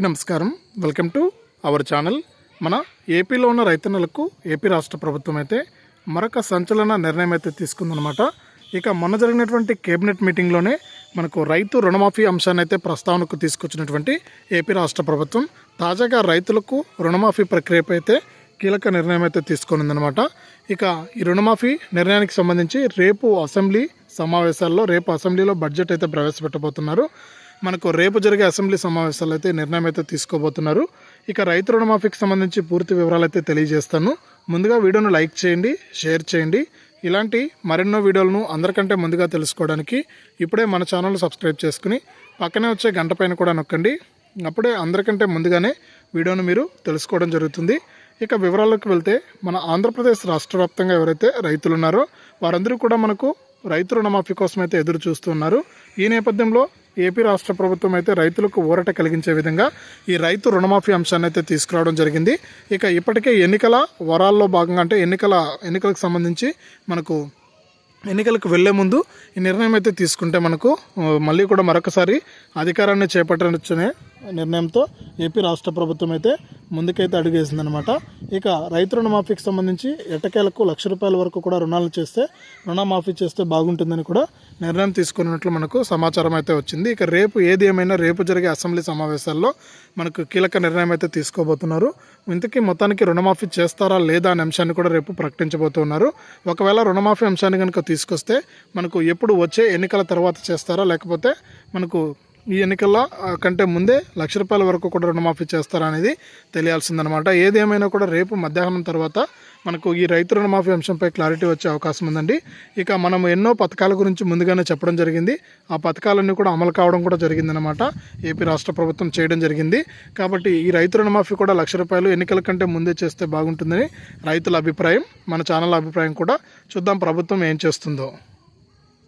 నమస్కారం. Welcome to our channel. మన ఏపీలో ఉన్న రైతన్నలకు ఏపీ రాష్ట్ర ప్రభుత్వం అయితే మరొక సంచలన నిర్ణయం అయితే తీసుకుందనమాట ఇక మొన్న జరిగినటువంటి కేబినెట్ మీటింగ్లోనే మనకు రైతు రుణమాఫీ అంశాన్ని అయితే ప్రస్తావనకు తీసుకొచ్చినటువంటి ఏపీ రాష్ట్ర ప్రభుత్వం తాజాగా రైతులకు రుణమాఫీ ప్రక్రియపై అయితే కీలక నిర్ణయం అయితే తీసుకునిందనమాట ఇక ఈ రుణమాఫీ నిర్ణయానికి సంబంధించి రేపు అసెంబ్లీ సమావేశాల్లో రేపు అసెంబ్లీలో బడ్జెట్ అయితే ప్రవేశపెట్టబోతున్నారు. మనకు రేపు జరిగే అసెంబ్లీ సమావేశాలు అయితే నిర్ణయం అయితే తీసుకోబోతున్నారు. ఇక రైతు రుణమాఫీకి సంబంధించి పూర్తి వివరాలు అయితే తెలియజేస్తాను. ముందుగా వీడియోను లైక్ చేయండి షేర్ చేయండి. ఇలాంటి మరెన్నో వీడియోలను అందరికంటే ముందుగా తెలుసుకోవడానికి ఇప్పుడే మన ఛానల్ సబ్స్క్రైబ్ చేసుకుని పక్కనే వచ్చే గంట పైన కూడా నొక్కండి. అప్పుడే అందరికంటే ముందుగానే వీడియోను మీరు తెలుసుకోవడం జరుగుతుంది. ఇక వివరాల్లోకి వెళ్తే మన ఆంధ్రప్రదేశ్ రాష్ట్ర వ్యాప్తంగా ఎవరైతే రైతులు ఉన్నారో వారందరూ కూడా మనకు రైతు రుణమాఫీ కోసం అయితే ఎదురు చూస్తున్నారు ఈ నేపథ్యంలో ఏపీ రాష్ట్ర ప్రభుత్వం అయితే రైతులకు ఊరట కలిగించే విధంగా ఈ రైతు రుణమాఫీ అంశాన్ని అయితే తీసుకురావడం జరిగింది. ఇక ఇప్పటికే ఎన్నికల వరాల్లో భాగంగా అంటే ఎన్నికల ఎన్నికలకు సంబంధించి మనకు ఎన్నికలకు వెళ్ళే ముందు ఈ నిర్ణయం అయితే తీసుకుంటే మనకు మళ్ళీ కూడా మరొకసారి అధికారాన్ని చేపట్టనొచ్చనే నిర్ణయంతో ఏపీ రాష్ట్ర ప్రభుత్వం అయితే ముందుకైతే అడుగేసిందనమాట ఇక రైతు రుణమాఫీకి సంబంధించి ఎట్టకేలకు లక్ష రూపాయల వరకు కూడా రుణాలు చేస్తే రుణమాఫీ చేస్తే బాగుంటుందని కూడా నిర్ణయం తీసుకున్నట్లు మనకు సమాచారం అయితే వచ్చింది. ఇక రేపు ఏది ఏమైనా రేపు జరిగే అసెంబ్లీ సమావేశాల్లో మనకు కీలక నిర్ణయం అయితే తీసుకోబోతున్నారు. ఇంతకీ మొత్తానికి రుణమాఫీ చేస్తారా లేదా అనే అంశాన్ని కూడా రేపు ప్రకటించబోతున్నారు. ఒకవేళ రుణమాఫీ అంశాన్ని కనుక తీసుకొస్తే మనకు ఎప్పుడు వచ్చే ఎన్నికల తర్వాత చేస్తారా లేకపోతే మనకు ఈ ఎన్నికల కంటే ముందే లక్ష రూపాయల వరకు కూడా రుణమాఫీ చేస్తారనేది తెలియాల్సిందనమాట. ఏది ఏమైనా కూడా రేపు మధ్యాహ్నం తర్వాత మనకు ఈ రైతు రుణమాఫీ అంశంపై క్లారిటీ వచ్చే అవకాశం ఉందండి. ఇక మనం ఎన్నో పథకాల గురించి ముందుగానే చెప్పడం జరిగింది. ఆ పథకాలన్నీ కూడా అమలు కావడం కూడా జరిగిందనమాట. ఏపీ రాష్ట్ర ప్రభుత్వం చేయడం జరిగింది. కాబట్టి ఈ రైతు రుణమాఫీ కూడా లక్ష రూపాయలు ఎన్నికల కంటే ముందే చేస్తే బాగుంటుందని రైతుల అభిప్రాయం మన ఛానల్ అభిప్రాయం కూడా చూద్దాం. ప్రభుత్వం ఏం చేస్తుందో.